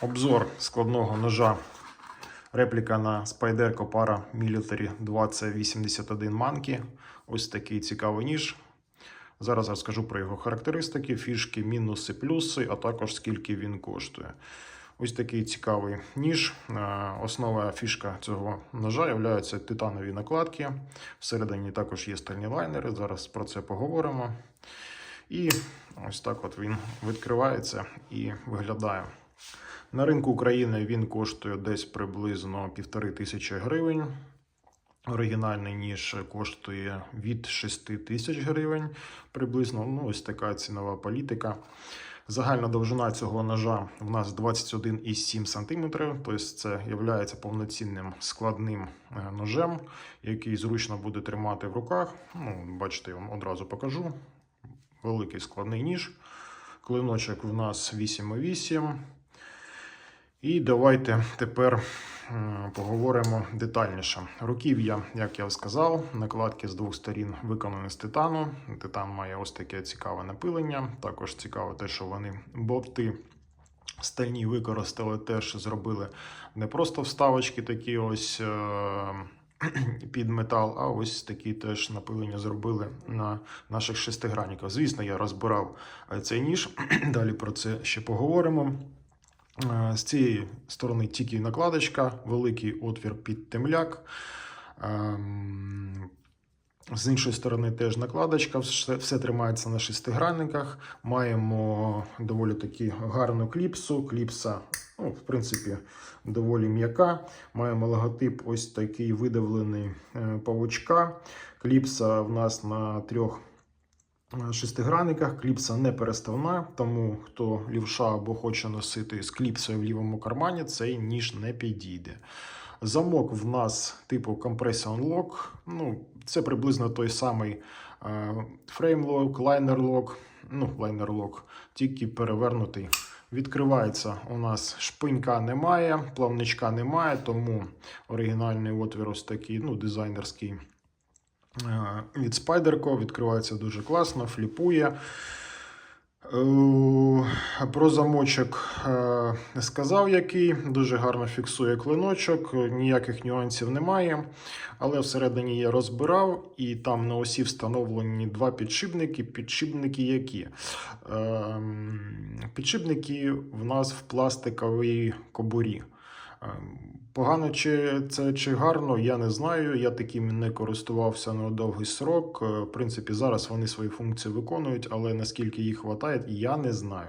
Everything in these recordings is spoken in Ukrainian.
Обзор складного ножа. Репліка на Spider Copara Military 2081 Monkey. Ось такий цікавий ніж. Зараз розкажу про його характеристики, фішки, мінуси, плюси, а також скільки він коштує. Ось такий цікавий ніж. Е, Основа фішка цього ножа є титанові накладки. Всередині також є стальні лайнери. Зараз про це поговоримо. І ось так от він відкривається і виглядає. На ринку України він коштує десь приблизно півтори тисячі гривень. Оригінальний ніж коштує від 6 тисяч гривень приблизно. Ну, ось така цінова політика. Загальна довжина цього ножа в нас 21,7 см, тобто це є повноцінним складним е, ножем, який зручно буде тримати в руках. Ну, бачите, я вам одразу покажу. Великий складний ніж. Клиночок в нас 8,8. І давайте тепер поговоримо детальніше. Руків'я, як я сказав, накладки з двох сторін виконані з титану. Титан має ось таке цікаве напилення. Також цікаво те, що вони болти стальні використали, теж зробили не просто вставочки, такі ось. е, Під метал, а ось такі теж напилення зробили на наших шестигранниках. Звісно, я розбирав е, цей ніж. Далі про це ще поговоримо. Е, З цієї сторони тільки накладочка, великий отвір під темляк. Ем, З іншої сторони теж накладочка, все, все тримається на шестигранниках. Маємо доволі таки гарну кліпсу. Кліпса, ну, в принципі, доволі м'яка. Маємо логотип ось такий видавлений е, павучка. Кліпса в нас на трьох шестигранниках. Кліпса не переставна, тому хто лівша або хоче носити з кліпсою в лівому кармані, цей ніж не підійде. Замок в нас типу Compression Lock. Ну, це приблизно той самий е, фреймлок, лайнерлок, ну, лайнерлок, тільки перевернутий. Відкривається у нас шпинька немає, плавничка немає, тому оригінальний отвір ось такий, ну, дизайнерський е, від Spyderco. Відкривається дуже класно, фліпує. Е, Про замочок е, сказав, який дуже гарно фіксує клиночок, ніяких нюансів немає. Але всередині я розбирав, і там на осі встановлені два підшипники. Підшипники які? Підшипники в нас в пластиковій кобурі. Ем, Погано чи це чи гарно, я не знаю. Я таким не користувався на довгий срок. Е, В принципі, зараз вони свої функції виконують, але наскільки їх вистачає, я не знаю.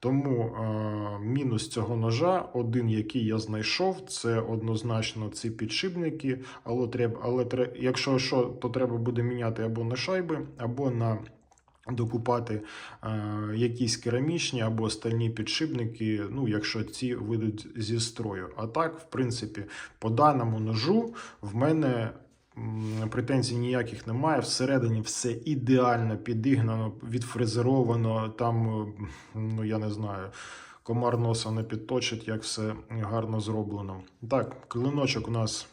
Тому е, мінус цього ножа, один, який я знайшов, це однозначно ці підшипники. Але треба, але якщо що, то треба буде міняти або на шайби, або на докупати е, якісь керамічні або стальні підшипники, ну, якщо ці вийдуть зі строю. А так, в принципі, по даному ножу в мене претензій ніяких немає. Всередині все ідеально підігнано, відфрезеровано. Там, е, ну я не знаю. Комар носа не підточить, як все гарно зроблено. Так, клиночок у нас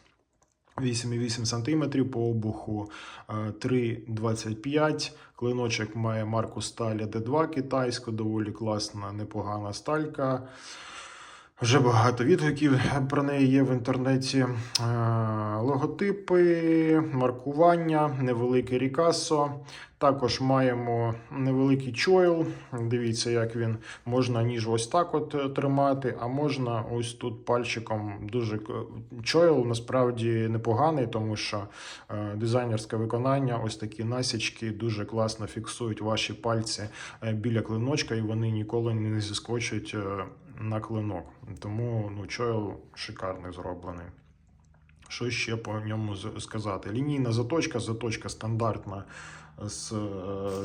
8,8 см по обуху е, 3,25 Клиночок має марку сталі D2 китайську, доволі класна, непогана сталька. Вже багато відгуків про неї є в інтернеті. Е, Логотипи, маркування, невелике рікасо. Також маємо невеликий чойл. Дивіться, як він можна ніж ось так от е, тримати, а можна ось тут пальчиком дуже чойл насправді непоганий, тому що е, дизайнерське виконання, ось такі насічки дуже класно фіксують ваші пальці біля клиночка, і вони ніколи не зіскочать е, на клинок. Тому ну, чойл шикарний зроблений. Що ще по ньому сказати? Лінійна заточка, заточка стандартна з е,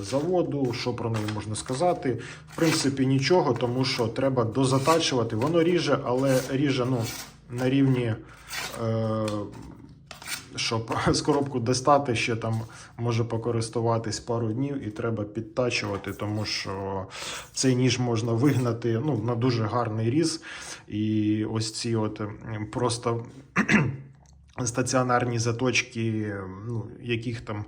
заводу. Що про неї можна сказати? В принципі, нічого, тому що треба дозатачувати. Воно ріже, але ріже ну, на рівні. Е, щоб з коробку достати, ще там може покористуватись пару днів і треба підтачувати, тому що цей ніж можна вигнати ну, на дуже гарний різ. І ось ці от просто стаціонарні заточки, ну, яких там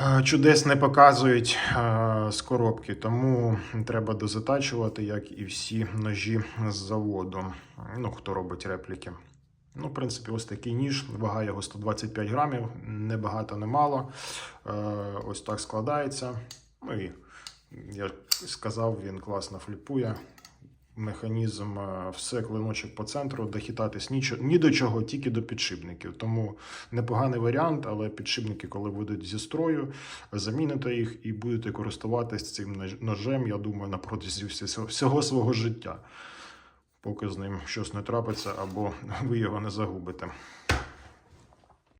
е, чудес не показують е, з коробки, тому треба дозатачувати, як і всі ножі з заводу. Ну, хто робить репліки. Ну, в принципі, ось такий ніж, вага його 125 грамів, не багато, не мало. Е, ось так складається. Ну і я ж сказав, він класно фліпує. Механізм, е, все клиночок по центру, дохитатись нічого, ні до чого, тільки до підшипників. Тому непоганий варіант, але підшипники, коли будуть зі строю, заміните їх і будете користуватись цим ножем, я думаю, на протязі всього свого життя, поки з ним щось не трапиться або ви його не загубите.